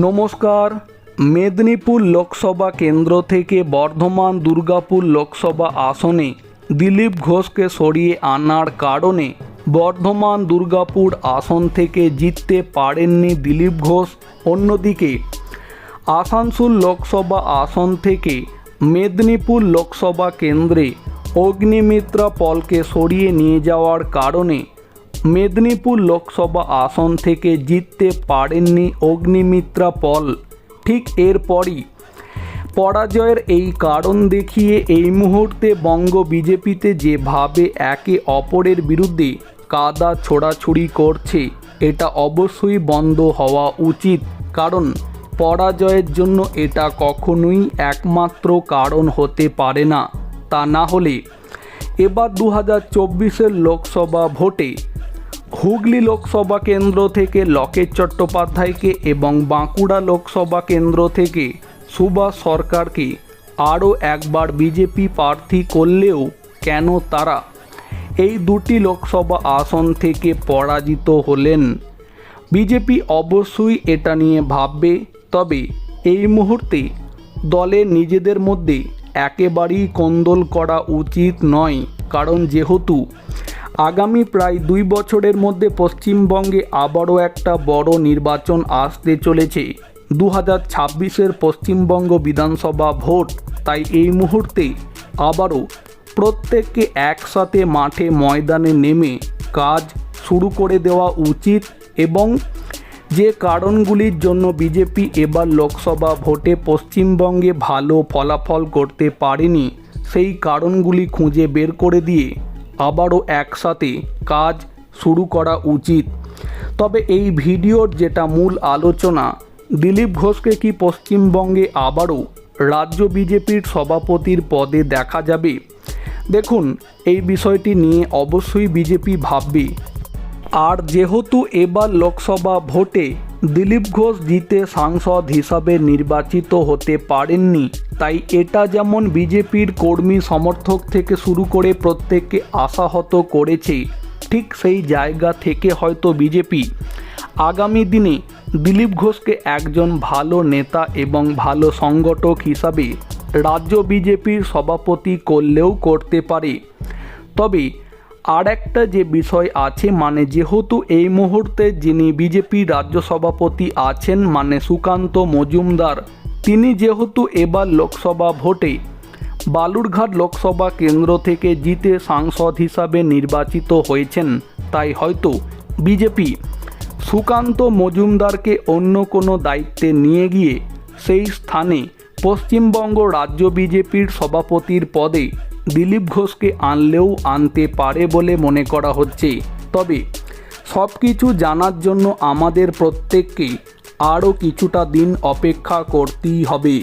নমস্কার। মেদিনীপুর লোকসভা কেন্দ্র থেকে বর্ধমান দুর্গাপুর লোকসভা আসনে দিলীপ ঘোষকে সরিয়ে আনার কারণে বর্ধমান দুর্গাপুর আসন থেকে জিততে পারেননি দিলীপ ঘোষ। অন্যদিকে আসানসোল লোকসভা আসন থেকে মেদিনীপুর লোকসভা কেন্দ্রে অগ্নিমিত্রা পলকে সরিয়ে নিয়ে যাওয়ার কারণে মেদিনীপুর লোকসভা আসন থেকে জিততে পারেননি অগ্নিমিত্রা পল। ঠিক এরপরই পরাজয়ের এই কারণ দেখিয়ে এই মুহূর্তে বঙ্গ বিজেপিতে যেভাবে একে অপরের বিরুদ্ধে কাদা ছোড়াছুড়ি করছে, এটা অবশ্যই বন্ধ হওয়া উচিত। কারণ পরাজয়ের জন্য এটা কখনোই একমাত্র কারণ হতে পারে না। তা না হলে এবার দু হাজার লোকসভা ভোটে হুগলি লোকসভা কেন্দ্র থেকে লকেট চট্টোপাধ্যায়কে এবং বাঁকুড়া লোকসভা কেন্দ্র থেকে সুভাষ সরকারকে আরও একবার বিজেপি প্রার্থী করলেও কেন তারা? এই দুটি লোকসভা আসন থেকে পরাজিত হলেন। বিজেপি অবশ্যই এটা নিয়ে ভাববে, তবে এই মুহূর্তে দলে নিজেদের মধ্যে একেবারেই কোন্দল করা উচিত নয়, কারণ যেহেতু আগামী প্রায় দুই বছরের মধ্যে পশ্চিমবঙ্গে আবারও একটা বড় নির্বাচন আসতে চলেছে। দু হাজার ছাব্বিশের পশ্চিমবঙ্গ বিধানসভা ভোট, তাই এই মুহূর্তে আবারও প্রত্যেককে একসাথে মাঠে ময়দানে নেমে কাজ শুরু করে দেওয়া উচিত এবং যে কারণগুলির জন্য বিজেপি এবার লোকসভা ভোটে পশ্চিমবঙ্গে ভালো ফলাফল করতে পারেনি, সেই কারণগুলি খুঁজে বের করে দিয়ে আবারও একসাথে কাজ শুরু করা উচিত। তবে এই ভিডিওর যেটা মূল আলোচনা, দিলীপ ঘোষকে কি পশ্চিমবঙ্গে আবারও রাজ্য বিজেপির সভাপতির পদে দেখা যাবে? দেখুন, এই বিষয়টি নিয়ে অবশ্যই বিজেপি ভাববে। আর যেহেতু এবার লোকসভা ভোটে দিলীপ ঘোষ জিতে সাংসদ হিসাবে নির্বাচিত হতে পারেননি। তাই এটা যেমন বিজেপির কর্মী সমর্থক থেকে শুরু করে প্রত্যেককে আশাহত করেছে, ঠিক সেই জায়গা থেকে হয়তো বিজেপি। আগামী দিনে দিলীপ ঘোষকে একজন ভালো নেতা এবং ভালো সংগঠক হিসাবে রাজ্য বিজেপির সভাপতি করলেও করতে পারে। তবে আর একটা যে বিষয় আছে মানে যেহেতু এই মুহূর্তে যিনি বিজেপি রাজ্য সভাপতি আছেন মানে সুকান্ত মজুমদার, তিনি যেহেতু এবার লোকসভা ভোটে বালুরঘাট লোকসভা কেন্দ্র থেকে জিতে সাংসদ হিসাবে নির্বাচিত হয়েছেন, তাই হয়তো বিজেপি সুকান্ত মজুমদারকে অন্য কোনো দায়িত্বে নিয়ে গিয়ে সেই স্থানে পশ্চিমবঙ্গ রাজ্য বিজেপির সভাপতির পদে দিলীপ ঘোষকে আনলেও আনতে পারে বলে মনে করা হচ্ছে। তবে সব কিছু জানার জন্য আমাদের প্রত্যেককে আরও কিছুটা দিন অপেক্ষা করতেই হবে।